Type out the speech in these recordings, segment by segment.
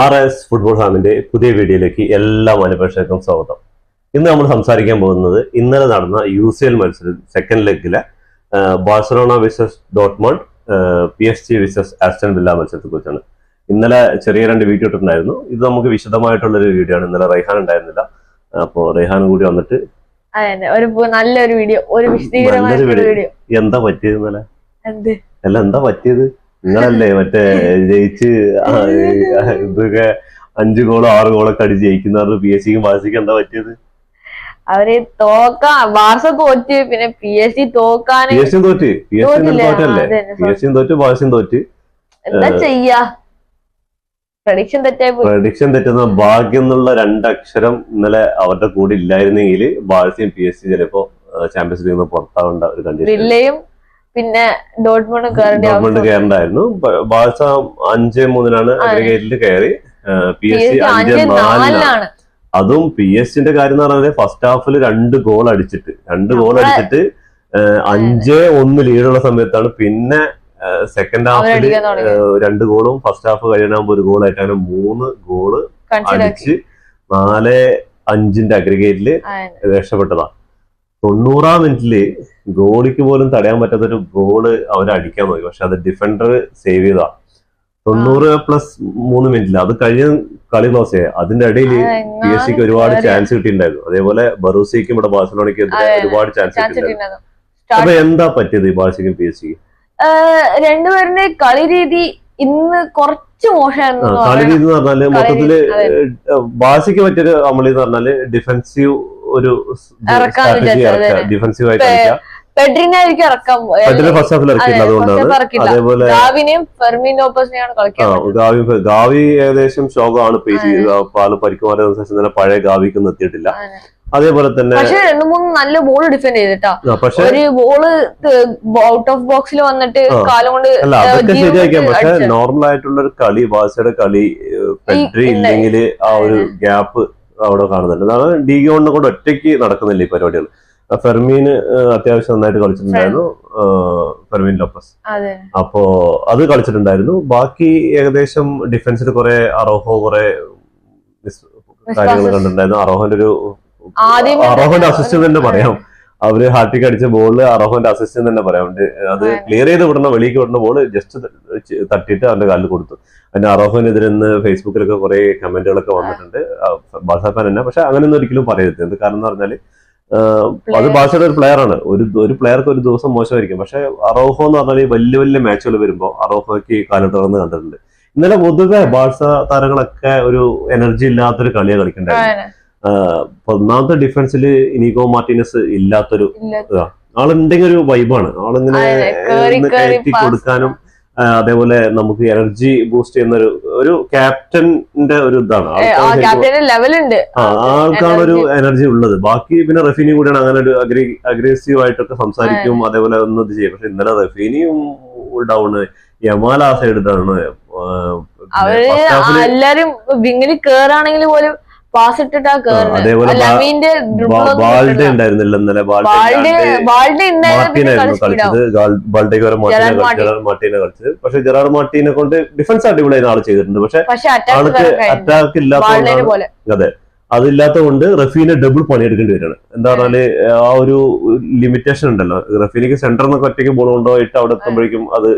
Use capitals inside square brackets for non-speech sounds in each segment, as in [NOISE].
R S football ഫാമിന്റെ പുതിയ വീഡിയോയിലേക്ക് എല്ലാ മാനുപേക്ഷകർക്കും സ്വാഗതം. ഇന്ന് നമ്മൾ സംസാരിക്കാൻ പോകുന്നത് ഇന്നലെ നടന്ന യു സി എൽ മത്സരം second ലെഗിലെ Barcelona versus Dortmund P S G versus Aston Villa മത്സരത്തെ കുറിച്ചാണ്. ഇന്നലെ ചെറിയ രണ്ട് വീഡിയോ ഇട്ടിട്ടുണ്ടായിരുന്നു. ഇത് നമുക്ക് വിശദമായിട്ടുള്ളൊരു വീഡിയോ ആണ്. ഇന്നലെ റൈഹാൻ ഉണ്ടായിരുന്നില്ല. അപ്പോൾ റൈഹാനും കൂടി വന്നിട്ട് ഒരു നല്ലൊരു വീഡിയോ. ഒരു വീഡിയോ. എന്താ പറ്റിയത് ഇന്നലെ? അല്ല എന്താ പറ്റിയത്? നിങ്ങളല്ലേ [LAUGHS] മറ്റേ ജയിച്ച് ഇതൊക്കെ അഞ്ചു ഗോളോ ആറ് ഗോളൊക്കെ അടിച്ച് ജയിക്കുന്ന പി എസ് സിക്കും ബാസിക്കും എന്താ പറ്റിയത്? അവർ തോക്കാൻ ബാർസ തോറ്റ് പിന്നെ പി എസ് സി തോക്കാൻ പി എസ് തോറ്റ്. പി എസ് സി തോറ്റല്ലേ. പി എസ് സിയും തോറ്റ് ബാസിയും തോറ്റ്. എന്താ ചെയ്യാ? പ്രഡിക്ഷൻ തെറ്റായി പോയി. പ്രഡിക്ഷൻ തെറ്റുന്ന ഭാഗ്യം എന്നുള്ള രണ്ടക്ഷരം ഇന്നലെ അവരുടെ കൂടെ ഇല്ലായിരുന്നെങ്കിൽ ബാഴ്സയും പി എസ് സി ചിലപ്പോ ചാമ്പ്യൻസ് നിന്ന് പുറത്താവേണ്ട ഒരു കണ്ടീഷൻ പിന്നെ ഡോട്ട്മണ്ടും കയറണ്ടായിരുന്നു ബ- ബാഴ്സ അഞ്ച് മൂന്നിനാണ് അഗ്രഗേറ്റിൽ കയറി പി എസ് സി അഞ്ച് നാലിനാണ്. അതും പി എസ് സിന്റെ കാര്യം എന്ന് പറഞ്ഞാൽ ഫസ്റ്റ് ഹാഫിൽ രണ്ട് ഗോൾ അടിച്ചിട്ട് രണ്ട് ഗോൾ അടിച്ചിട്ട് അഞ്ച് ഒന്ന് ലീഡുള്ള സമയത്താണ്. പിന്നെ സെക്കൻഡ് ഹാഫിൽ രണ്ട് ഗോളും ഫസ്റ്റ് ഹാഫ് കഴിയാനാകുമ്പോൾ ഒരു ഗോൾ ആയിട്ടാണ് മൂന്ന് ഗോൾ അടിച്ച് നാല് അഞ്ചിന്റെ അഗ്രിഗേറ്റിൽ രക്ഷപ്പെട്ടതാണ് തൊണ്ണൂറാം മിനിറ്റിൽ ഗോളിക്ക് പോലും തടയാൻ പറ്റാത്തൊരു ഗോൾ അവർ അടിക്കാൻ നോക്കി പക്ഷെ അത് ഡിഫൻഡർ സേവ് ചെയ്താ. തൊണ്ണൂറ് പ്ലസ് മൂന്ന് മിനിറ്റിൽ അത് കഴിഞ്ഞ കളി ക്ലോസ് ചെയ്യാം അതിന്റെ ഇടയിൽ പി എസ് സിക്ക് ഒരുപാട് ചാൻസ് കിട്ടിയിട്ടുണ്ടായിരുന്നു. അതേപോലെ ബറൂസിക്കും ഇവിടെ ബാഴ്സലോണയ്ക്ക് ഒരുപാട് ചാൻസ് കിട്ടിയിട്ടുണ്ടായിരുന്നു. അപ്പൊ എന്താ പറ്റിയത് ഈ ബാഴ്സയ്ക്കും പി എസ് സിക്ക് രണ്ടുപേരുടെ കളി രീതി ഇന്ന് കുറച്ച് മോശമായിരുന്നു കളി രീതി എന്ന് പറഞ്ഞാൽ മൊത്തത്തിൽ ബാഴ്സയ്ക്ക് പറ്റിയൊരു അമളി എന്ന് പറഞ്ഞാൽ ഡിഫൻസീവ് ഒരു. ഡിഫൻസീവ് ആയിട്ട് കളിക്കുക. പെഡ്രിനായിരിക്കും ഫസ്റ്റ് ഹാഫിൽ അതുകൊണ്ടാണ്. അതേപോലെ ഗാവിനെയും ഫെർമിൻ ഗാവി ഗാവി ഏകദേശം ശോകമാണ് പാൽ പരിക്കുമാരെ ശേഷം തന്നെ പഴയ ഗാവിക്ക് എത്തിയിട്ടില്ല. അതേപോലെ തന്നെ പക്ഷെ രണ്ടു മൂന്ന് നല്ല ബോൾ ഡിഫെൻഡ് ചെയ്തിട്ടാ. ഒരു ബോൾ ഔട്ട് ഓഫ് ബോക്സിൽ വന്നിട്ട്. കാലം കൊണ്ട് അല്ല അതൊക്കെ ശരിയാക്കാം പക്ഷെ നോർമൽ ആയിട്ടുള്ള ഒരു കളി ബാസയുടെ കളി പെൻട്രി ഇല്ലെങ്കിൽ ആ ഒരു ഗ്യാപ്പ് അവിടെ കാണുന്നുണ്ട്. അതാണ് ഡി ഗോണിനെ കൊണ്ട് ഒറ്റയ്ക്ക് നടക്കുന്നില്ല ഈ പരിപാടികൾ. ഫെർമീന് അത്യാവശ്യം നന്നായിട്ട് കളിച്ചിട്ടുണ്ടായിരുന്നു. Fermin Lopez. അപ്പോ അത് കളിച്ചിട്ടുണ്ടായിരുന്നു. ബാക്കി ഏകദേശം ഡിഫൻസിൽ കുറെ അറോഹോ കുറെ കാര്യങ്ങൾ കണ്ടിട്ടുണ്ടായിരുന്നു. അറോഹന്റെ ഒരു അറോഹന്റെ അസിസ്റ്റന്റ് തന്നെ പറയാം. അവർ ഹാർട്ടിക്ക് അടിച്ച ബോളിൽ അറോഹന്റെ അസിസ്റ്റന്റ് തന്നെ പറയാം. അത് ക്ലിയർ ചെയ്ത് വിടുന്ന വെളിക്ക് വിടുന്ന ബോൾ ജസ്റ്റ് തട്ടിയിട്ട് അവന്റെ കാലിൽ കൊടുത്തു. അതിന്റെ അറോഹനെതിരെ ഇന്ന് ഫേസ്ബുക്കിലൊക്കെ കുറെ കമന്റുകളൊക്കെ വന്നിട്ടുണ്ട്. ബാസാപ്പാൻ തന്നെ. പക്ഷെ അങ്ങനെയൊന്നും ഒരിക്കലും പറയരുത്. എന്ത് കാരണം എന്ന് പറഞ്ഞാൽ അത് ബാഴ്സയുടെ ഒരു പ്ലെയർ ആണ്. ഒരു ഒരു പ്ലെയർക്ക് ഒരു ദിവസം മോശമായിരിക്കും. പക്ഷെ അറോഹോ എന്ന് പറഞ്ഞാൽ വലിയ വലിയ മാച്ചുകൾ വരുമ്പോൾ അറോഹോയ്ക്ക് കാലിട്ടുറന്ന് കണ്ടിട്ടുണ്ട്. ഇന്നലെ പൊതുവെ ബാഴ്സ താരങ്ങളൊക്കെ ഒരു എനർജി ഇല്ലാത്തൊരു കളിയാണ് കളിക്കണ്ടായിരുന്നു. ഒന്നാമത്തെ ഡിഫൻസിൽ ഇനിഗോ മാർട്ടിനസ് ഇല്ലാത്തൊരു ആളുണ്ടെങ്കിൽ ഒരു വൈബാണ് ആളിങ്ങനെ കയറ്റി. കൊടുക്കാനും അതേപോലെ നമുക്ക് എനർജി ബൂസ്റ്റ് ചെയ്യുന്ന ഒരു ഒരു ക്യാപ്റ്റന്റെ ഒരു ഇതാണ് ആൾക്കാണ് ഒരു എനർജി. ഉള്ളത്. ബാക്കി പിന്നെ റഫീനി കൂടിയാണ് അങ്ങനെ ഒരു അഗ്രി അഗ്രസീവ് ആയിട്ടൊക്കെ സംസാരിക്കും അതേപോലെ ഒന്നും ഇത് ചെയ്യും. പക്ഷെ ഇന്നലെ റഫീനിയും ഡൗൺ യമാല ആ സൈഡ് അവർ എല്ലാരും വിങ്ങിൽ കേറാണെങ്കിൽ പോലും പാസ് ഇട്ടിട്ടാ കേറുന്നത് അതേപോലെ ബാ- ലമീന്റെ ബാൾഡെ ഉണ്ടായിരുന്നില്ല ഇന്നലെ. ബാൾഡെ ബാൾഡ് ഇല്ലാണ്ട് ബാൾഡ് ഉണ്ടായിരുന്നു പിന്നെ മാർട്ടീനായിരുന്നു കളി സ്പീഡ് കളിച്ചത് ബാൾഡേക്ക് വരെ മാർട്ടീനെ കളിച്ചത് പക്ഷെ ജെറാർ മാർട്ടീനെ കൊണ്ട് ഡിഫൻസ് അടിപൊളിയായി ആൾ ചെയ്തിട്ടുണ്ട്. പക്ഷെ ആൾക്ക് അറ്റാക്ക് ഇല്ലാത്തതുകൊണ്ടാണ് പോലെ. അതെ. അതില്ലാത്തതുകൊണ്ട് റഫീനെ ഡബിൾ പണിയെടുക്കേണ്ടി വരികയാണ്. എന്താ പറഞ്ഞാൽ ആ ഒരു ലിമിറ്റേഷൻ ഉണ്ടല്ലോ. റഫീനിക്ക് സെന്ററിൽ നിന്നൊക്കെ ഒറ്റയ്ക്ക് ബോൾ കൊണ്ടുപോയിട്ട് അവിടെ എത്തുമ്പോഴേക്കും അത്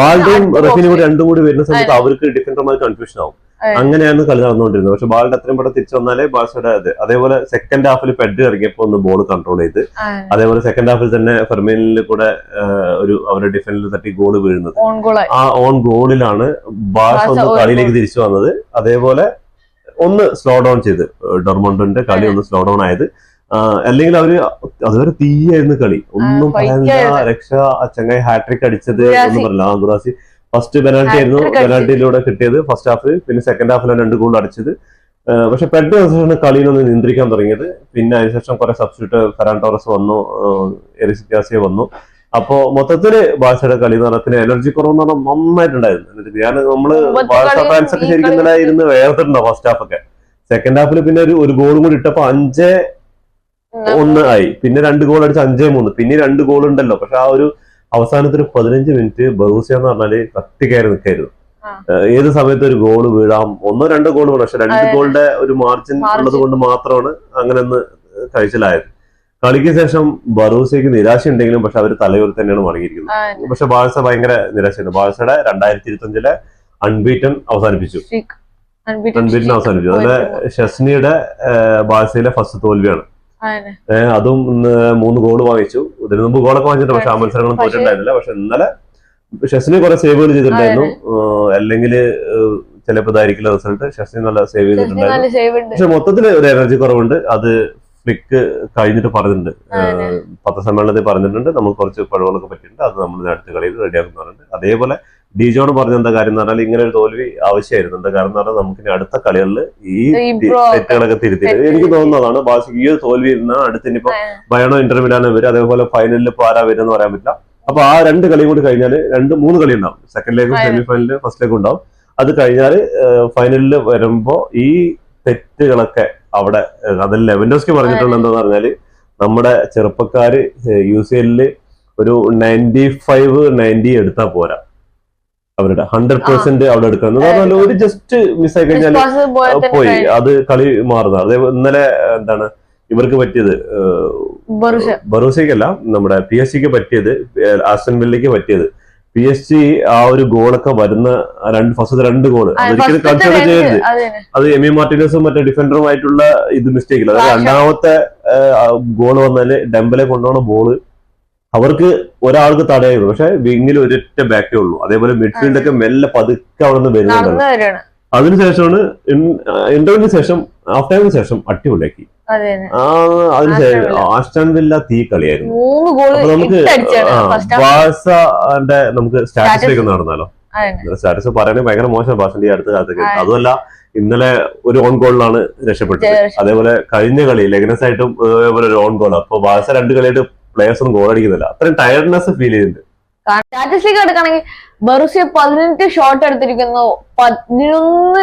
ബാൾഡയും റഫീനും കൂടി രണ്ടും കൂടി വരുന്ന സമയത്ത് അവർക്ക് ഡിഫൻഡർമാർ കൺഫ്യൂഷൻ ആവും. അങ്ങനെയാണ് കളി നടന്നുകൊണ്ടിരുന്നത്. പക്ഷെ ബാളിന്റെ അത്രയും പെട്ടെന്ന് തിരിച്ചു വന്നാലേ ബാഴ്സയുടെ അത് അതേപോലെ സെക്കൻഡ് ഹാഫിൽ പെഡ് ഇറങ്ങിയപ്പോ ഒന്ന് ബോൾ കൺട്രോൾ ചെയ്ത്. അതേപോലെ സെക്കൻഡ് ഹാഫിൽ തന്നെ ഫെർമീനിൽ കൂടെ ഒരു അവരുടെ ഡിഫൻഡിൽ തട്ടി ഗോൾ വീഴുന്നത്. ആ ഓൺ ഗോളിലാണ് ബാഴ്സ ഒന്ന് കളിയിലേക്ക് തിരിച്ചു വന്നത്. അതേപോലെ ഒന്ന് സ്ലോ ഡൗൺ ചെയ്ത്. ഡൊർമോണ്ടോന്റെ കളി ഒന്ന് സ്ലോ ഡൗൺ ആയത്. അല്ലെങ്കിൽ അവർ അതുവരെ തീയായിരുന്നു കളി. ഒന്നും പറയാനില്ല. രക്ഷ ചങ്ങായി ഹാട്രിക് അടിച്ചത് എന്ന് ഒന്നും പറയില്ല ആ ഗുറാസി ഫസ്റ്റ് പെനാൽറ്റി ആയിരുന്നു. പെനാൽറ്റിയിലൂടെ കിട്ടിയത്. ഫസ്റ്റ് ഹാഫ് പിന്നെ സെക്കൻഡ് ഹാഫിലാണ് രണ്ട് ഗോൾ അടിച്ചത്. പക്ഷെ പെട്ടെന്ന് ശേഷമാണ് കളിയിലൊന്ന് നിയന്ത്രിക്കാൻ തുടങ്ങിയത്. പിന്നെ അതിനുശേഷം കുറെ സബ്സ്റ്റിറ്റ്യൂട്ട് ഫെറാൻ ടോറസ് വന്നു. എറിസ് വന്നു. അപ്പോ മൊത്തത്തിൽ ബാഴ്സയുടെ കളി എന്ന് പറഞ്ഞാൽ എനർജി കുറവെന്ന് പറഞ്ഞാൽ നന്നായിട്ടുണ്ടായിരുന്നു ഞാൻ നമ്മൾ ബാഴ്സ ഫാൻസ് ഒക്കെ ശരിക്കും ഇന്നലെ ഇരുന്ന് വേർത്തിട്ടുണ്ടോ ഫസ്റ്റ് ഹാഫ് ഒക്കെ? സെക്കൻഡ് ഹാഫിൽ പിന്നെ ഒരു ഒരു ഗോളും കൂടി ഇട്ടപ്പോ അഞ്ചേ ഒന്ന് ആയി. പിന്നെ രണ്ട് ഗോൾ അടിച്ച് അഞ്ചേ മൂന്ന്. പിന്നെ രണ്ട് ഗോൾ ഉണ്ടല്ലോ. പക്ഷെ ആ ഒരു അവസാനത്തെ ഒരു പതിനഞ്ച് മിനിറ്റ് ബറൂസിയ എന്ന് പറഞ്ഞാൽ കത്തി കയറി നിൽക്കായിരുന്നു. ഏത് സമയത്ത് ഒരു ഗോൾ വീഴാം. ഒന്നോ രണ്ടോ ഗോൾ വീണാം. പക്ഷെ രണ്ട്. ഗോളിന്റെ ഒരു മാർജിൻ. ഉള്ളത് കൊണ്ട് മാത്രമാണ് അങ്ങനെ ഒന്ന് കഴിച്ചിലായത്. കളിക്ക് ശേഷം ബറൂസയ്ക്ക് നിരാശ ഉണ്ടെങ്കിലും പക്ഷെ അവർ തലയുയർത്തി തന്നെയാണ് മടങ്ങിയിരിക്കുന്നത്. പക്ഷെ ബാഴ്സ ഭയങ്കര നിരാശയാണ് ബാഴ്സയുടെ രണ്ടായിരത്തി ഇരുപത്തി അഞ്ചിലെ അൺബീറ്റൺ അവസാനിപ്പിച്ചു അൺബീറ്റൻ അൺബീറ്റൺ അവസാനിപ്പിച്ചു അതായത് ഷെസ്നിയുടെ ബാഴ്സയിലെ ഫസ്റ്റ് തോൽവിയാണ്. അതും. മൂന്ന് ഗോൾ വാങ്ങിച്ചു. ഇതിനു മുമ്പ് ഗോളൊക്കെ വാങ്ങിച്ചിട്ടുണ്ട് പക്ഷെ ആ മത്സരങ്ങളും തോറ്റിട്ടുണ്ടായിരുന്നില്ല. പക്ഷെ ഇന്നലെ ഷെസ്നി കുറെ സേവുകൾ ചെയ്തിട്ടുണ്ടായിരുന്നു. അല്ലെങ്കിൽ ചിലപ്പോൾ ഇതായിരിക്കില്ല റിസൾട്ട് ഷെസ്നി നല്ല സേവ് ചെയ്തിട്ടുണ്ടായിരുന്നു. പക്ഷെ മൊത്തത്തിൽ ഒരു എനർജി കുറവുണ്ട്. അത് ഫ്ലിക്ക് കഴിഞ്ഞിട്ട് പറഞ്ഞിട്ടുണ്ട്. പത്രസമ്മേളനത്തിൽ പറഞ്ഞിട്ടുണ്ട്. നമുക്ക് കുറച്ച് പഴവുകളൊക്കെ പറ്റിയിട്ടുണ്ട്. അത് നമ്മൾ അടുത്ത കളിയിൽ റെഡിയാക്കുന്നവരുണ്ട് അതേപോലെ ഡിജോൺ പറഞ്ഞ എന്താ കാര്യം എന്ന് പറഞ്ഞാൽ ഇങ്ങനെ ഒരു തോൽവി ആവശ്യമായിരുന്നു. എന്താ കാരണം എന്ന് പറഞ്ഞാൽ നമുക്ക് ഇനി അടുത്ത കളികളിൽ ഈ. തെറ്റുകളൊക്കെ തിരുത്തി. എനിക്ക് തോന്നുന്നതാണ് ബാസി ഈ ഒരു തോൽവി ഇരുന്ന അടുത്ത് ഇനിയിപ്പോ ആ. ബയണോ ഇന്റർ മിലാനോ വരും. അതേപോലെ ഫൈനലിൽ ഇപ്പൊ ആരാ വരുന്ന പറയാൻ പറ്റില്ല. അപ്പൊ ആ രണ്ട് കളിയും കൂടി കഴിഞ്ഞാൽ രണ്ട് മൂന്ന് കളി ഉണ്ടാവും. സെക്കൻഡ് ലേക്കും സെമി ഫൈനലിൽ ഫസ്റ്റ് ലേക്കും ഉണ്ടാവും. അത് കഴിഞ്ഞാൽ ഫൈനലിൽ വരുമ്പോ ഈ തെറ്റുകളൊക്കെ അവിടെ അതിൽ ലെവൻഡോസ്കി പറഞ്ഞിട്ടുള്ള എന്താന്ന് പറഞ്ഞാൽ നമ്മുടെ ചെറുപ്പക്കാര് യു സി എല്ലിൽ ഒരു നയന്റി ഫൈവ് നയന്റി എടുത്താൽ പോരാ. അവരുടെ ഹൺഡ്രഡ് പെർസെന്റ് അവിടെ എടുക്കണം. എന്ന് പറഞ്ഞാൽ ഒരു ജസ്റ്റ് മിസ്സായി കഴിഞ്ഞാൽ പോയി. അത് കളി മാറുന്നത് അതേ ഇന്നലെ എന്താണ് ഇവർക്ക് പറ്റിയത്. ബറൂസയ്ക്കല്ല നമ്മുടെ പി എസ് സിക്ക് പറ്റിയത് വില്ലയ്ക്ക് പറ്റിയത്. പി എസ് സി ആ ഒരു ഗോളൊക്കെ വരുന്ന രണ്ട് ഫസ്റ്റ് രണ്ട് ഗോൾ. അതൊരിക്കലും കൺസിഡർ ചെയ്യരുത്. അത് എം ഇ മാർട്ടിനസും മറ്റേ ഡിഫൻഡറുമായിട്ടുള്ള ഇത് മിസ്റ്റേക്കില്ല അതായത് രണ്ടാമത്തെ ഗോൾ വന്നാൽ ഡെമ്പലെ കൊണ്ടുപോകുന്ന ബോൾ അവർക്ക് ഒരാൾക്ക് തടയായിരുന്നു പക്ഷെ വിങ്ങിൽ ഒരൊറ്റ ബാക്കേ ഉള്ളൂ. അതേപോലെ മിഡ്ഫീൽഡ് ഒക്കെ മെല്ലെ പതുക്കെ അവിടെ നിന്ന് വരുന്നുണ്ട് നടന്നു വരികയാണ് അതിനുശേഷമാണ് ഇന്റർവ്യൂവിന് ശേഷം ഹാഫ് ടൈമിന് ശേഷം അടിപൊളിയാക്കി. അതിനുശേഷം ആസ്റ്റൺ വില്ല. തീ കളിയായിരുന്നു. അപ്പൊ നമുക്ക് ബാഴ്സന്റെ നമുക്ക് സ്റ്റാറ്റസ്. നടന്നാലോ? സ്റ്റാറ്റസ് പറയാനും ഭയങ്കര മോശം ബാസന്റെ ഈ അടുത്ത കാലത്തൊക്കെ. അതുമല്ല ഇന്നലെ ഒരു ഓൺ ഗോളിലാണ് രക്ഷപ്പെട്ടത്. അതേപോലെ കഴിഞ്ഞ കളി ലെഗ്നസ് ആയിട്ടും അതേപോലെ ഒരു ഓൺ ഗോൾ അപ്പൊ ബാഴ്സ രണ്ട് കളിയായിട്ട് പ്ലേയേഴ്സ് ഒന്നും ഗോൾ അടിക്കുന്നില്ല. അത്രയും ടയർഡ്നെസ് ഫീൽ ചെയ്യുന്നുണ്ട് സ്റ്റാറ്റസ്റ്റിക് എടുക്കുകയാണെങ്കിൽ ബറുസിയ പതിനെട്ട് ഷോട്ട് എടുത്തിരിക്കുന്നു. പതിനൊന്ന്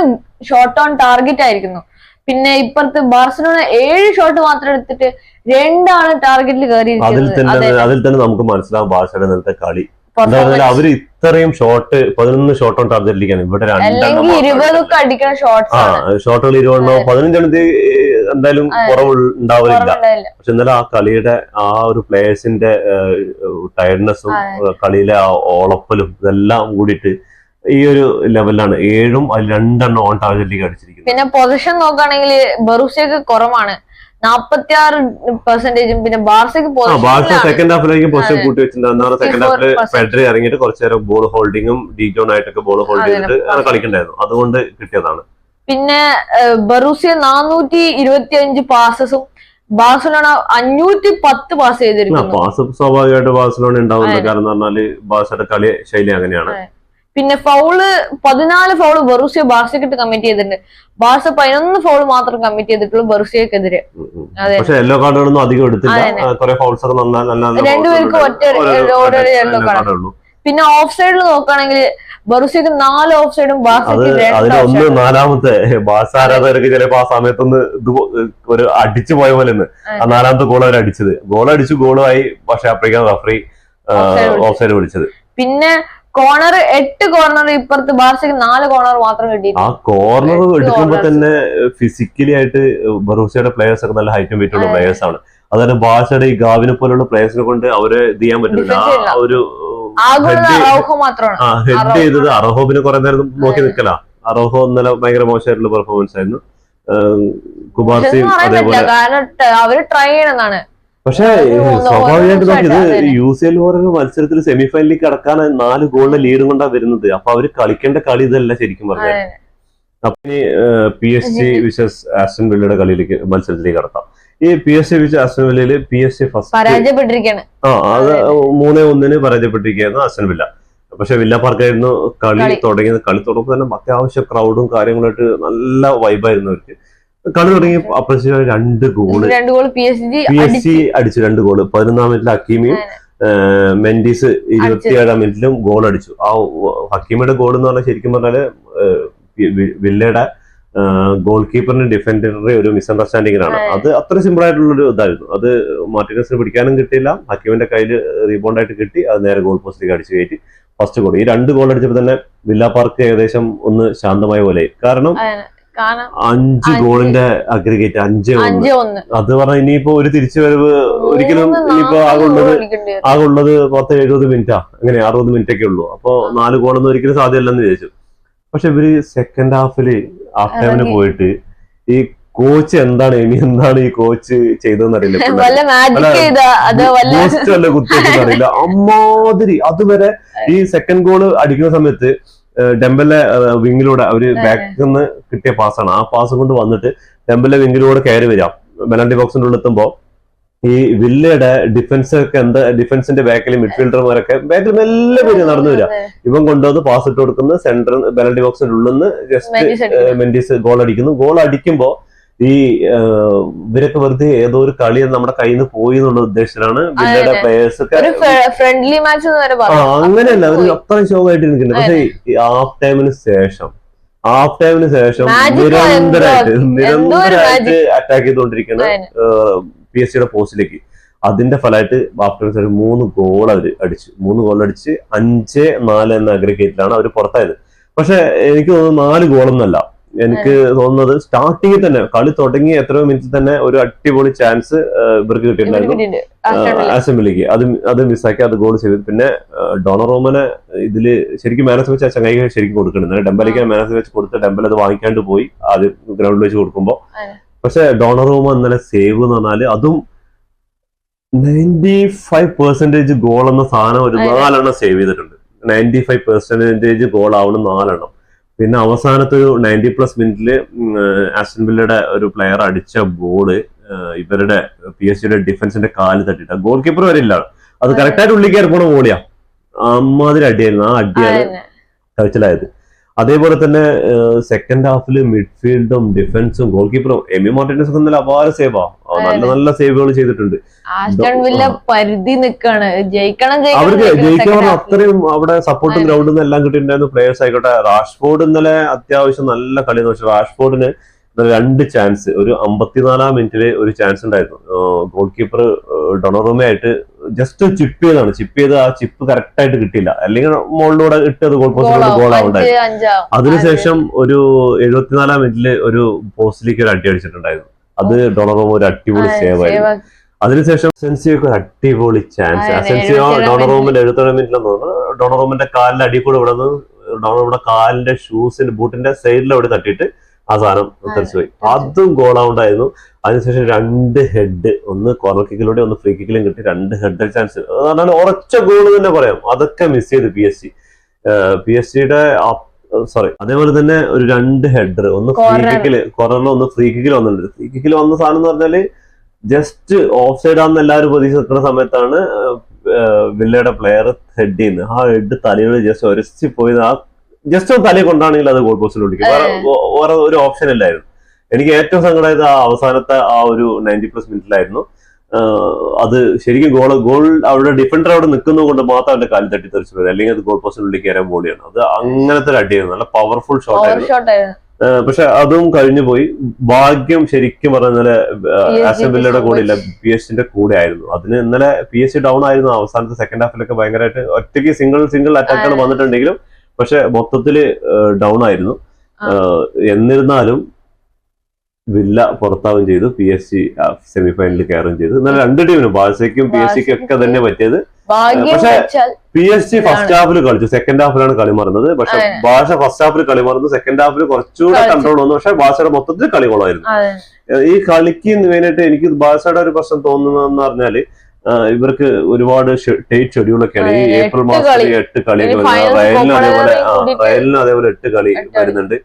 ഷോട്ട് ഓൺ ടാർഗറ്റ് ആയിരിക്കുന്നു. പിന്നെ ഇപ്പുറത്ത് ബാർസലോണ ഏഴ് ഷോട്ട് മാത്രം എടുത്തിട്ട് രണ്ടാണ് ടാർഗറ്റിൽ അതിൽ തന്നെ അതിൽ തന്നെ നമുക്ക് മനസ്സിലാവും ബാർസലോണ കളി. അവർ ഇത്രയും ഷോട്ട് പതിനൊന്ന് ഷോട്ട് ഓൺ ടാർഗറ്റിലേക്കാണ് ഇവിടെ രണ്ടെണ്ണം ഷോട്ടുകൾ ഇരുപതെണ്ണോ പതിനഞ്ചെണ്ണത്തി എന്തായാലും കുറവുണ്ടാവില്ല പക്ഷെ എന്നാലും ആ കളിയുടെ ആ ഒരു പ്ലേയേഴ്സിന്റെ ടയർഡ്നെസ്സും. കളിയിലെ ആ ഓളപ്പലും ഇതെല്ലാം കൂടിയിട്ട് ഈ ഒരു ലെവലാണ് ഏഴും അതിൽ രണ്ടെണ്ണം ഓൺ ടാർജറ്റിലേക്ക് അടിച്ചിരിക്കുന്നത്. പിന്നെ പൊസിഷൻ നോക്കുകയാണെങ്കിൽ ബറൂസിയൊക്കെ കുറവാണ്. നാപ്പത്തി ആറ് പെർസെന്റേജും പിന്നെ ബാർസയ്ക്ക് ആ ബാഴ്സ സെക്കൻഡ് ഹാഫിലേക്ക് അതെ. കൂട്ടി വെച്ചിട്ടുണ്ടായിരുന്നു സെക്കൻഡ് 54% ഫെഡറി ഇറങ്ങിയിട്ട് കുറച്ചു നേരം ബോൾ ഹോൾഡിങ്ങും ഡിജോൺ ആയിട്ടൊക്കെ ബോൾ ഹോൾഡ് ചെയ്തിട്ട് കളിക്കണ്ടായിരുന്നു. അതുകൊണ്ട് കിട്ടിയതാണ്. പിന്നെ ബറൂസിയ നാനൂറ്റി ഇരുപത്തി അഞ്ച് പാസസും ബാഴ്സലോണ അഞ്ഞൂറ്റി പത്ത് പാസ് ചെയ്തിരുന്നു പാസ് സ്വാഭാവികമായിട്ട് ബാഴ്സലോണ ഉണ്ടാവുന്നത് കാരണം പറഞ്ഞാൽ ബാഴ്സയുടെ കളി ശൈലി അങ്ങനെയാണ്. പിന്നെ ഫൗൾ പതിനാല് ഫൗൾ ബറൂസിയ ബാർസയ്ക്കിട്ട് കമ്മിറ്റ് ചെയ്തിട്ടുണ്ട്. ബാർസ പതിനൊന്ന് ഫൗൾ മാത്രം കമ്മിറ്റ് ചെയ്തിട്ടുള്ളൂ ബറൂസിയക്കെതിരെ. പക്ഷെ യെല്ലോ കാർഡുകളൊന്നും അധികം എടുത്തില്ല. രണ്ടുപേർക്ക് ഒറ്റ യെല്ലോ കാർഡ് പിന്നെ ഓഫ് സൈഡിൽ നോക്കുകയാണെങ്കിൽ ബറൂസിയക്ക് നാല് ഓഫ് സൈഡും അത് ബാർസയ്ക്ക് രണ്ട് അതിന് ഓഫ് ഒന്ന് സൈഡും നാലാമത്തെ ബാസ ആരാധകർക്ക് ചിലപ്പോ ആ സമയത്തൊന്ന് ഇത് ഒരു അടിച്ചു പോയ പോലെ ആ നാലാമത്തെ ഗോൾ അവർ അടിച്ചത്. ഗോൾ അടിച്ചു ഗോളുമായി പക്ഷെ ആഫ്രിക്കൻ റഫറി. ഓഫ് സൈഡ് വിളിച്ചത്. പിന്നെ കോർണർ എട്ട് കോർണർ ഇപ്പുറത്ത് ബാർസയ്ക്ക് നാല് കോർണർ മാത്രം കിട്ടി ആ കോർണർ എടുക്കുമ്പോ എടുക്കുമ്പോൾ തന്നെ ഫിസിക്കലി ആയിട്ട് ബറൂസിയുടെ പ്ലേയേഴ്സ് ഒക്കെ നല്ല ഹൈറ്റും വെയിറ്റുള്ള. പ്ലേയേഴ്സ് ആണ്. അതായത് ബാർസയുടെ ഈ ഗാവിനെ പോലുള്ള പ്ലേയേഴ്സിനെ കൊണ്ട് അവരെ ഇത് ചെയ്യാൻ പറ്റുന്നില്ല. ആ ഒരു ഹെഡ്. ചെയ്തത് അറഹോബിനെ കുറെ നേരം നോക്കി നിക്കല അറോഹോ ഇന്നലെ ഭയങ്കര മോശമായിട്ടുള്ള പെർഫോമൻസ് ആയിരുന്നു. കുമാർ സിംഗ് അതേപോലെ അവർ ട്രൈ ചെയ്യണമെന്നാണ് പക്ഷേ സ്വാഭാവികമായിട്ട് ഇത് യു സി എൽ പറഞ്ഞ മത്സരത്തിൽ സെമി ഫൈനലിൽ കടക്കാൻ നാല് ഗോളിന്റെ ലീഡ് കൊണ്ടാണ് വരുന്നത്. അപ്പൊ അവർ കളിക്കേണ്ട കളി ഇതല്ല ശരിക്കും പറഞ്ഞാൽ. അപ്പൊ ഇനി P S G versus Aston വില്ലയുടെ കളിയിലേക്ക് മത്സരത്തിലേക്ക് കടക്കാം. ഈ P S G versus Aston വില്ലയിൽ P S C first പരാജയപ്പെട്ടിരിക്കാണ്. ആ അത്. മൂന്നേ ഒന്നിന് പരാജയപ്പെട്ടിരിക്കുകയായിരുന്നു ആസ്റ്റൻ വില്ല പക്ഷെ വില്ല പാർക്കായിരുന്നു കളി കളി. തുടങ്ങിയത്. കളി തുടങ്ങുമ്പോൾ തന്നെ അത്യാവശ്യം ക്രൗഡും കാര്യങ്ങളായിട്ട് നല്ല വൈബായിരുന്നു അവർക്ക്. കളി തുടങ്ങി രണ്ട് ഗോൾ. രണ്ട് goal P S G P S C അടിച്ചു രണ്ട് ഗോൾ. പതിനൊന്നാം മിനിറ്റിൽ ഹക്കീമിയും മെൻഡീസ് ഇരുപത്തിയേഴാം മിനിറ്റിലും ഗോൾ അടിച്ചു. ആ ഹക്കീമയുടെ ഗോൾ എന്ന് പറഞ്ഞാൽ ശരിക്കും പറഞ്ഞാൽ വില്ലയുടെ ഗോൾ കീപ്പറിന്റെ ഡിഫൻഡറിന്റെ ഒരു മിസ്അണ്ടർസ്റ്റാൻഡിങ്ങിനാണ് അതെ. അത് അത്ര സിമ്പിൾ ആയിട്ടുള്ള ഒരു ഇതായിരുന്നു. അത് മാർട്ടിനസിന് പിടിക്കാനും കിട്ടിയില്ല. ഹക്കീമിന്റെ കയ്യിൽ റീബൗണ്ട് ആയിട്ട് കിട്ടി. അത് നേരെ ഗോൾ പോസ്റ്റിലേക്ക് അടിച്ചു കയറ്റി. ഫസ്റ്റ് ഗോൾ ഈ രണ്ട് ഗോൾ അടിച്ചപ്പോൾ തന്നെ വില്ല പാർക്ക് ഏകദേശം ഒന്ന് ശാന്തമായ പോലെ കാരണം അഞ്ച്. ഗോളിന്റെ അഗ്രിഗേറ്റ് അഞ്ച് ഒന്ന്. അത് പറഞ്ഞ ഇനിയിപ്പോ ഒരു തിരിച്ചുവരവ് ഒരിക്കലും ഇനിയിപ്പോ ആകുള്ളത്. ആകുള്ളത് പത്ത് എഴുപത് മിനിറ്റാ. അങ്ങനെ അറുപത് മിനിറ്റ് ഒക്കെ ഉള്ളൂ. അപ്പൊ നാല് ഗോളൊന്നും ഒരിക്കലും സാധ്യമല്ലെന്ന് വിചാരിച്ചു. പക്ഷെ ഇവർ സെക്കൻഡ് ഹാഫിൽ ഹാഫ് ടൈമിന് പോയിട്ട് ഈ കോച്ച് എന്താണ് ഇനി എന്താണ് ഈ കോച്ച് ചെയ്തതെന്ന് അറിയില്ല കുത്തിയെന്നറിയില്ല അമ്മാതിരി. അതുവരെ ഈ സെക്കൻഡ് ഗോൾ അടിക്കുന്ന സമയത്ത് ഏഹ് ഡെമ്പലെ വിങ്ങിലൂടെ അവർ ബാക്കിൽ നിന്ന് കിട്ടിയ പാസ്സാണ്. ആ പാസ് കൊണ്ട് വന്നിട്ട് ഡെമ്പലെ വിങ്ങിലൂടെ കയറി വരാം മെലാണ്ടി ബോക്സിന്റെ ഉള്ളിൽ എത്തുമ്പോ ഈ വില്ലയുടെ ഡിഫൻസ് ഒക്കെ എന്താ ഡിഫൻസിന്റെ ബാക്കിൽ മിഡ്ഫീൽഡർമാരൊക്കെ ബാക്കിൽ മെല്ലെ പേര് നടന്നു വരിക. ഇവൻ കൊണ്ടുവന്ന് പാസ് ഇട്ട് കൊടുക്കുന്ന. സെന്റർ പെനാൽറ്റി ബോക്സിന്റെ ഉള്ളിൽ നിന്ന് ജസ്റ്റ് മെൻഡീസ് മെന്റീസ് ഗോൾ അടിക്കുന്നു ഗോൾ അടിക്കുമ്പോ ഈ ഇവരൊക്കെ വെറുതെ ഏതോ ഒരു കളി നമ്മുടെ കയ്യിൽ നിന്ന് പോയി എന്നുള്ള ഉദ്ദേശത്തിലാണ് വില്ലയുടെ. പ്ലേയേഴ്സ് ഒക്കെ ഫ്രണ്ട്ലി മാച്ച് അങ്ങനെയല്ല അവർ പോയി. അത്രയും ശോകമായിട്ട് നിൽക്കുന്നത് പക്ഷേ ഹാഫ് ടൈമിന് ശേഷം ഹാഫ് ടൈമിന് ശേഷം നിരന്തരമായിട്ട് നിരന്തരമായിട്ട് അറ്റാക്ക് ചെയ്തുകൊണ്ടിരിക്കുന്ന. പി എസ് സിയുടെ പോസ്റ്റിലേക്ക് അതിന്റെ ഫലമായിട്ട് ശേഷം മൂന്ന് ഗോൾ അവർ അടിച്ചു. മൂന്ന് ഗോൾ അടിച്ച് അഞ്ച് നാല് എന്ന അഗ്രഗേറ്റിലാണ് അവർ പുറത്തായത്. പക്ഷെ എനിക്ക് തോന്നുന്നു നാല് ഗോളൊന്നല്ല എനിക്ക് തോന്നുന്നത് സ്റ്റാർട്ടിങ്ങിൽ തന്നെ കളി തുടങ്ങി എത്രയോ മിനിറ്റ് തന്നെ ഒരു അടിപൊളി ചാൻസ് ഇവർക്ക് കിട്ടിയിട്ടുണ്ടായിരുന്നു. അസംബ്ലിക്ക് അത് അത് മിസ്സാക്കി അത് ഗോൾ ചെയ്തു. പിന്നെ ഡൊണറോമനെ ഇതിൽ ശരിക്കും മാനസ് വെച്ച് ആ ചങ്ങായി ശരിക്കും കൊടുക്കുന്നുണ്ട്. ഡെമ്പലിക്ക് മാനസ് വെച്ച് കൊടുത്ത് ഡെമ്പൽ അത് വാങ്ങിക്കാണ്ട് പോയി ആദ്യം ഗ്രൗണ്ടിൽ വെച്ച് കൊടുക്കുമ്പോ. അതെ. പക്ഷെ ഡൊണറോമ ഇന്നലെ സേവ് എന്ന് പറഞ്ഞാൽ അതും നയന്റി ഫൈവ് പെർസെന്റേജ് ഗോൾ എന്ന സാധനം ഒരു അതെ. നാലെണ്ണം സേവ് ചെയ്തിട്ടുണ്ട്. നയന്റി ഫൈവ് പെർസെന്റേജ് ഗോൾ ആവണം നാലെണ്ണം. പിന്നെ അവസാനത്തെ ഒരു നയന്റി പ്ലസ് മിനിറ്റിൽ ആസ്റ്റൻ വില്ലയുടെ ഒരു പ്ലെയർ അടിച്ച ബോൾ ഇവരുടെ പി എസ് സിയുടെ ഡിഫൻസിന്റെ കാൽ തട്ടിട്ട ഗോൾ കീപ്പർ വരെ ഇല്ല അത്. കറക്റ്റായിട്ട് ഉള്ളിൽ കയറി പോണ ബോളിയാ അമ്മാതിരി അടിയായിരുന്നു ആ അടിയാണ്. കഴിച്ചിലായത് അതേപോലെ തന്നെ സെക്കൻഡ് ഹാഫിൽ മിഡ്ഫീൽഡും ഡിഫൻസും ഗോൾ കീപ്പറും എമി മാർട്ടിനസ് ഒക്കെ നല്ല അപാര സേവാ നല്ല നല്ല സേവുകൾ ചെയ്തിട്ടുണ്ട്. പരിധി ജയിക്കണം അവർക്ക് ജയിക്കണം അത്രയും അവിടെ സപ്പോർട്ടും ഗ്രൗണ്ടും ഗ്രൗണ്ടിൽ നിന്ന് എല്ലാം കിട്ടിയിട്ടുണ്ടായിരുന്നു. പ്ലേയേഴ്സ് ആയിക്കോട്ടെ. റാഷ്ഫോർഡ് ഇന്നലെ അത്യാവശ്യം നല്ല കളി പക്ഷെ റാഷ്ഫോർഡിന് ഇന്നലെ രണ്ട് ചാൻസ് ഒരു അമ്പത്തിനാലാം മിനിറ്റിൽ ഒരു ചാൻസ് ഉണ്ടായിരുന്നു. ഗോൾ കീപ്പർ ഡൊണറോമയായിട്ട് ജസ്റ്റ് ചിപ്പ് ചെയ്താണ്. ചിപ്പ് ചെയ്ത് ആ ചിപ്പ് കറക്റ്റ് ആയിട്ട് കിട്ടിയില്ല. അല്ലെങ്കിൽ മുകളിലൂടെ ഇട്ടത് ഗോൾ പോസ്റ്റിലൂടെ ഗോൾ ആവുണ്ടായി. അതിനുശേഷം ഒരു എഴുപത്തിനാലാം മിനിറ്റിൽ ഒരു പോസ്റ്റിലേക്ക് ഒരു അടി അടിച്ചിട്ടുണ്ടായിരുന്നു അത് ഡൊണറോമ ഒരു അടിപൊളി സേവ് ആയിരുന്നു. അതിനുശേഷം സെൻസിയൊക്കെ ഒരു അടിപൊളി ചാൻസ് സെൻസിയോ ഡൊണറൂമിന്റെ എഴുപത്തേഴാം മിനിറ്റിലെന്ന് തോന്നുന്നു ഡൊണറോമിന്റെ കാലിന്റെ അടി കൂടെ ഇവിടെ നിന്ന് ഡൊണറൂമിന്റെ കാലിന്റെ ഷൂസിന്റെ ബൂട്ടിന്റെ സൈഡിൽ അവിടെ തട്ടിയിട്ട് ആ സാധനം തെറിച്ചുപോയി. അതും ഗോൾ ഔണ്ടായിരുന്നു അതിനുശേഷം രണ്ട് ഹെഡ് ഒന്ന് കോർണർ കിക്കിലൂടെ ഒന്ന് ഫ്രീ കിക്കിലും കിട്ടി. രണ്ട് ഹെഡ് ചാൻസ് അതാണ് ഉറച്ച ഗോൾ തന്നെ പറയാം. അതൊക്കെ മിസ് ചെയ്ത് P S C P S സിയുടെ സോറി അതേപോലെ തന്നെ ഒരു രണ്ട് ഹെഡർ ഒന്ന് ഫ്രീ കിക്കിൽ കിക്കിൽ കോർണറിൽ ഒന്ന് ഫ്രീ കിക്കിൽ വന്നിട്ടുണ്ട്. ഫ്രീ കിക്കിൽ വന്ന സാധനം എന്ന് പറഞ്ഞാൽ ജസ്റ്റ് ഓഫ് സൈഡ് ആണെന്ന് എല്ലാവരും പ്രതീക്ഷ നിൽക്കുന്ന സമയത്താണ് വില്ലയുടെ പ്ലെയർ ഹെഡ് ചെയ്യുന്നത്. ആ ഹെഡ് തലയോട് ജസ്റ്റ് ഒരച്ച് പോയി ആ ജസ്റ്റ് ഒന്ന് തലയിൽ കൊണ്ടാണെങ്കിൽ അത് ഗോൾ പോസ്റ്റിൽ ഒടിക്കും. വേറെ വേറെ ഒരു ഓപ്ഷൻ ഇല്ലായിരുന്നു. എനിക്ക് ഏറ്റവും സങ്കടമായത് ആ അവസാനത്തെ ആ ഒരു നയന്റി പ്ലസ് മിനിറ്റിലായിരുന്നു അത് ശരിക്കും ഗോൾ ഗോൾ അവിടെ ഡിഫൻഡർ അവിടെ നിൽക്കുന്നത് കൊണ്ട് മാത്രം അവന്റെ കാലിൽ തട്ടി തെറിച്ചു അല്ലെങ്കിൽ അത് ഗോൾ പോസ്റ്റിനുള്ളിൽ കയറാൻ ബോളിയാണ് അത് അങ്ങനത്തെ ഒരു അടിയായിരുന്നു. നല്ല പവർഫുൾ ഷോട്ട് ആയിരുന്നു. ഷോട്ട് ആയിരുന്നു. ഏഹ് പക്ഷെ അതും കഴിഞ്ഞു പോയി. ഭാഗ്യം ശരിക്കും PSG അസംബ്ലിയുടെ കൂടെ ഇല്ല പി എസ് സിന്റെ കൂടെ ആയിരുന്നു. അതിന് ഇന്നലെ പി എസ് സി ഡൗൺ ആയിരുന്നു. അവസാനത്തെ സെക്കൻഡ് ഹാഫിലൊക്കെ ഭയങ്കരമായിട്ട് ഒറ്റയ്ക്ക് സിംഗിൾ സിംഗിൾ അറ്റാക്കാണ് വന്നിട്ടുണ്ടെങ്കിലും പക്ഷെ മൊത്തത്തിൽ ഡൗൺ ആയിരുന്നു എന്നിരുന്നാലും വില്ല പുറത്താവുകയും ചെയ്തു. പി എസ് സി സെമി ഫൈനലിൽ കയറുകയും ചെയ്തു. എന്നാൽ രണ്ട് ടീമിനും ബാഴ്സയ്ക്കും പി എസ് സിക്കും ഒക്കെ തന്നെ പറ്റിയത്. പക്ഷെ പി എസ് സി ഫസ്റ്റ് ഹാഫിൽ കളിച്ചു. സെക്കൻഡ് ഹാഫിലാണ് കളി മറന്നത്. പക്ഷെ ബാഷ ഫസ്റ്റ് ഹാഫിൽ കളി മറന്നു. സെക്കൻഡ് ഹാഫിൽ കുറച്ചുകൂടെ. കൺട്രോൾ വന്നു. പക്ഷെ ഭാഷയുടെ മൊത്തത്തിൽ കളി കൊള്ളായിരുന്നു. ഈ കളിക്ക് മെയിനായിട്ട് എനിക്ക് ഭാഷയുടെ ഒരു പ്രശ്നം തോന്നുന്നതെന്ന് പറഞ്ഞാൽ ഇവർക്ക് ഒരുപാട് ഡേറ്റ് ഷെഡ്യൂളൊക്കെയാണ് ഈ ഏപ്രിൽ മാസത്തിൽ. എട്ട് കളികൾ ഇനി റയലിന് അതേപോലെ റയലിന് അതേപോലെ എട്ട് കളി വരുന്നുണ്ട്.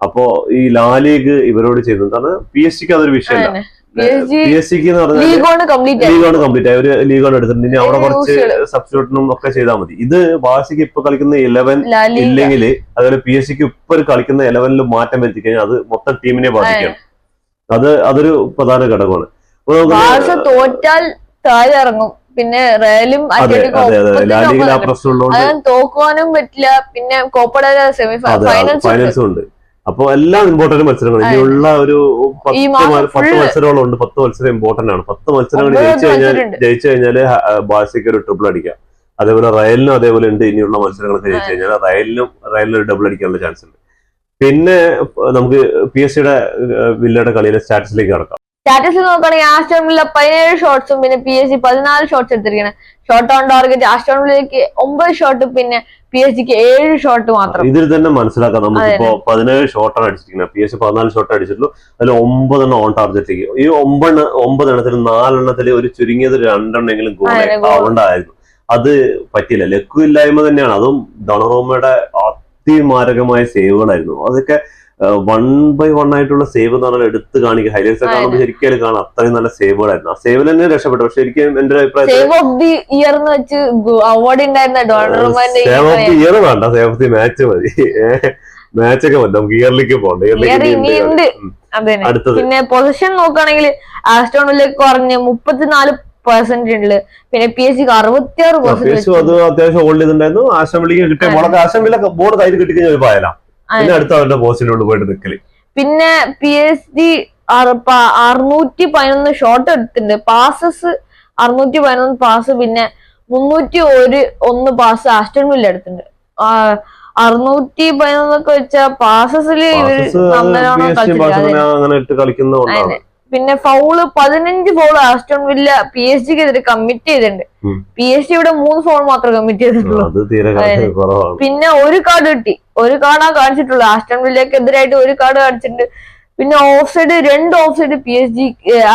അപ്പോ ഈ ലാലീഗ് ഇവരോട് ചെയ്യുന്നത് കാരണം പി എസ് സിക്ക് അതൊരു വിഷയമല്ല. പി എസ് സിക്ക് എന്ന് പറഞ്ഞാൽ ലീഗാണ് കംപ്ലീറ്റ് ആയി. ഒരു ലീഗാണ് എടുത്തിട്ടുണ്ട്. ഇനി അവിടെ കുറച്ച്. സബ്സ്റ്റിറ്റ്യൂട്ടിനും ഒക്കെ ചെയ്താൽ മതി. ഇത് ബാസിക്ക് ഇപ്പൊ കളിക്കുന്ന ഇലവൻ. ഇല്ലെങ്കിൽ അതുപോലെ പി എസ് സിക്ക് ഇപ്പൊ കളിക്കുന്ന ഇലവനിൽ മാറ്റം വരുത്തി കഴിഞ്ഞാൽ അത് മൊത്തം ടീമിനെ ബാധിക്കണം അത് അതൊരു പ്രധാന ഘടകമാണ്. തോറ്റാൽ താഴെ ഇറങ്ങും പിന്നെ റയലും തോക്കുവാനും പറ്റില്ല. പിന്നെ കോപ്പയുടെ സെമി ഫൈനൽസ് ഉണ്ട്. അപ്പൊ എല്ലാം ഇമ്പോർട്ടന്റ് മത്സരങ്ങൾ ഇനിയുള്ള ഒരു പത്ത് മത്സരങ്ങളും ഉണ്ട് പത്ത് മത്സരം ഇമ്പോർട്ടന്റ് ആണ്. പത്ത് മത്സരങ്ങൾ ജയിച്ചു കഴിഞ്ഞാൽ. ജയിച്ചു കഴിഞ്ഞാൽ ബാഴ്സയ്ക്ക് ഒരു ട്രിപ്പിൾ അടിക്കാം. അതേപോലെ റയലിനും അതേപോലെ ഉണ്ട്. ഇനിയുള്ള മത്സരങ്ങളൊക്കെ ജയിച്ചു കഴിഞ്ഞാൽ റയലിനും റയലിനും ഒരു ഡബിൾ അടിക്കാനുള്ള ചാൻസ് ഉണ്ട്. പിന്നെ നമുക്ക് പി എസ് സിയുടെ വില്ലയുടെ കളിയിലെ സ്റ്റാറ്റസിലേക്ക് കടക്കാം. സ്റ്റാറ്റസിൽ നോക്കുകയാണെങ്കിൽ ആസ്റ്റോൺ വില്ല പതിനേഴ് ഷോട്ട്സും പിന്നെ പി എസ് സി പതിനാല് ഷോട്ട്സ് എടുത്തിരിക്കുന്നത് ഷോട്ട് ഓൺ ടാർഗറ്റ് ആസ്റ്റോൺ വില്ലയ്ക്ക് ഒമ്പത് ഷോട്ട് പിന്നെ പി എസ് സിക്ക് ഏഴ് ഷോട്ട് മാത്രം. ഇതിൽ തന്നെ മനസ്സിലാക്കാം. നമുക്കിപ്പോ പതിനേഴ് ഷോട്ടാണ് അടിച്ചിരിക്കുന്നത്. പി എസ് സി പതിനാല് ഷോട്ട് അടിച്ചിട്ടുള്ളൂ. അതിൽ ഒമ്പതെണ്ണം ഓൺ ടാർഗറ്റിലേക്ക് ഈ ഒമ്പത് ഒമ്പതെണ്ണത്തിൽ നാലെണ്ണത്തിൽ ഒരു ചുരുങ്ങിയത് രണ്ടെണ്ണെങ്കിലും ഗോൾ. ആവണ്ടായിരുന്നു അത് പറ്റിയില്ല. ലക്കു ഇല്ലായ്മ തന്നെയാണ്. അതും ഡൊണറോമയുടെ അതിമാരകമായ സേവുകളായിരുന്നു അതൊക്കെ വൺ ബൈ വൺ ആയിട്ടുള്ള സേവ് എന്ന് പറഞ്ഞാൽ എടുത്ത് കാണിക്കുക. ഹൈലൈറ്റ്സ് കാണുമ്പോൾ ശരിക്കും അതിൽ കാണാം അത്രയും നല്ല സേവുകളായിരുന്നു ആ സേവിൽ തന്നെ രക്ഷപ്പെട്ടു. പക്ഷെ ശരിക്കും എന്റെ അഭിപ്രായത്തിൽ സേവ് ഓഫ് ദി ഇയർ എന്ന് വെച്ച് അവാർഡ് ഉണ്ടായിരുന്ന ഡോണർമാന്റെ സേവ് ഓഫ് ദി ഇയർ വേണ്ട. സേവ് ഓഫ് ദി മാച്ച് മതി. മാച്ച് ഒക്കെ മതി. നമുക്ക് ഇയർലിക്ക് പോകണ്ട. ഇയർലിക്ക് ഇയറിലേക്ക് അതെ അടുത്തത്. പിന്നെ പൊസിഷൻ നോക്കുകയാണെങ്കിൽ ആസ്റ്റോൺ വില്ലയ്ക്ക് കുറഞ്ഞ് മുപ്പത്തിനാല് പെർസെന്റ് ഉണ്ട്. പിന്നെ പി എസ് സിക്ക് അറുപത്തിയാറ് അത്യാവശ്യം അത് പെർസെന്റ് അത്യാവശ്യം ഹോൾഡ് ചെയ്തിട്ടുണ്ടായിരുന്നു. ആശംബിളിക്ക് കിട്ടിയ മുളക് ആശംബിള ബോർഡ് കയ്യിൽ കിട്ടിക്കഴിഞ്ഞാൽ ഒരു പായല. പിന്നെ അടുത്ത അവരുടെ പോസ്റ്റിനുള്ളിൽ പോയിട്ട് നിൽക്കൽ പിന്നെ പി എസ് ഡി അറുന്നൂറ്റി പതിനൊന്ന് ഷോട്ട് എടുത്തിട്ടുണ്ട്. പാസസ് അറുന്നൂറ്റി പതിനൊന്ന് പാസ് പിന്നെ മുന്നൂറ്റി ഒരു ഒന്ന് പാസ് ആസ്റ്റൺ വില്ല എടുത്തിട്ടുണ്ട്. അറുന്നൂറ്റി പതിനൊന്നൊക്കെ വെച്ച പാസസിൽ സി അങ്ങനെ ഇട്ട് കളിക്കുന്നതുകൊണ്ടാണ്. പിന്നെ ഫൗൾ പതിനഞ്ച് foul Aston Villa P S ജിക്ക് എതിരെ കമ്മിറ്റ് ചെയ്തിട്ടുണ്ട്. പി എസ് ജി ഇവിടെ മൂന്ന് ഫൗൾ മാത്രം കമ്മിറ്റ് ചെയ്തിട്ടുള്ളൂ. പിന്നെ ഒരു കാർഡ് കിട്ടി. ഒരു കാർഡാ കാണിച്ചിട്ടുള്ളൂ. ആസ്റ്റോൺ വില്ലയ്ക്ക് എതിരായിട്ട് ഒരു കാർഡ് കാണിച്ചിട്ടുണ്ട്. പിന്നെ ഓഫ് സൈഡ് രണ്ട് offside P S G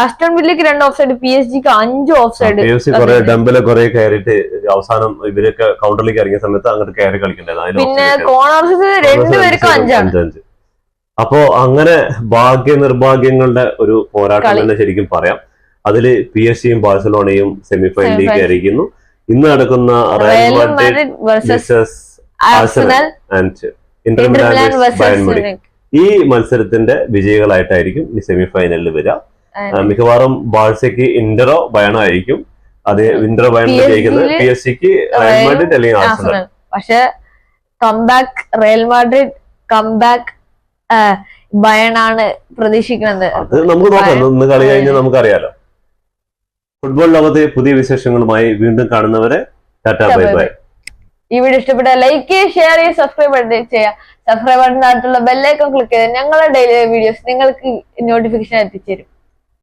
Aston വില്ലയ്ക്ക് രണ്ട് ഓഫ് സൈഡ് പി എസ് ജിക്ക് അഞ്ച് ഓഫ് സൈഡ് കുറെ ഡംബിൽ കുറെ കയറിയിട്ട് അവസാനം ഇവരൊക്കെ കൗണ്ടറിലേക്ക് ഇറങ്ങിയ സമയത്ത് അങ്ങോട്ട് കയറി കളിക്കണ്ടായിരുന്നു. പിന്നെ. കോർണേഴ്സ് രണ്ടുപേർക്ക് അഞ്ചാണ്. അപ്പോ അങ്ങനെ ഭാഗ്യ നിർഭാഗ്യങ്ങളുടെ ഒരു പോരാട്ടം. തന്നെ ശരിക്കും പറയാം. അതിൽ പി എസ് സിയും ബാഴ്സലോണയും സെമി ഫൈനലിലേക്ക് ആയിരിക്കുന്നു. ഇന്ന് നടക്കുന്ന Real Madrid versus Arsenal and Inter Milan Bayern ഈ മത്സരത്തിന്റെ വിജയികളായിട്ടായിരിക്കും ഈ സെമി ഫൈനലിൽ വരിക. മിക്കവാറും ബാഴ്സയ്ക്ക് ഇന്ററോ ബയണോ ആയിരിക്കും. അത് ഇന്ററോ ബയൺ പി എസ് സിക്ക് റയൽ മാഡ്രിഡ് അല്ലെങ്കിൽ ആർസണൽ പക്ഷെ comeback Real Madrid comeback Bayern ആണ് പ്രതീക്ഷിക്കുന്നത്. അത് നമുക്ക് നോക്കാം. ഇന്ന് കളി കഴിഞ്ഞാൽ നമുക്കറിയാലോ. ഫുട്ബോൾ ലോകത്തെ പുതിയ വിശേഷങ്ങളുമായി വീണ്ടും കാണുന്നവരെ ടാറ്റാ ബൈ ബൈ. ഈ വീഡിയോ ഇഷ്ടപ്പെട്ട ലൈക്ക് ചെയ്യുക ഷെയർ ചെയ്യുക സബ്സ്ക്രൈബ് ചെയ്യുക. സബ്സ്ക്രൈബ് ബട്ടൺ അടുത്തുള്ള ബെല്ലൈക്കൺ ക്ലിക്ക് ചെയ്ത് ഞങ്ങളുടെ ഡെയിലി വീഡിയോസ് നിങ്ങൾക്ക് നോട്ടിഫിക്കേഷൻ എത്തിച്ചേരും.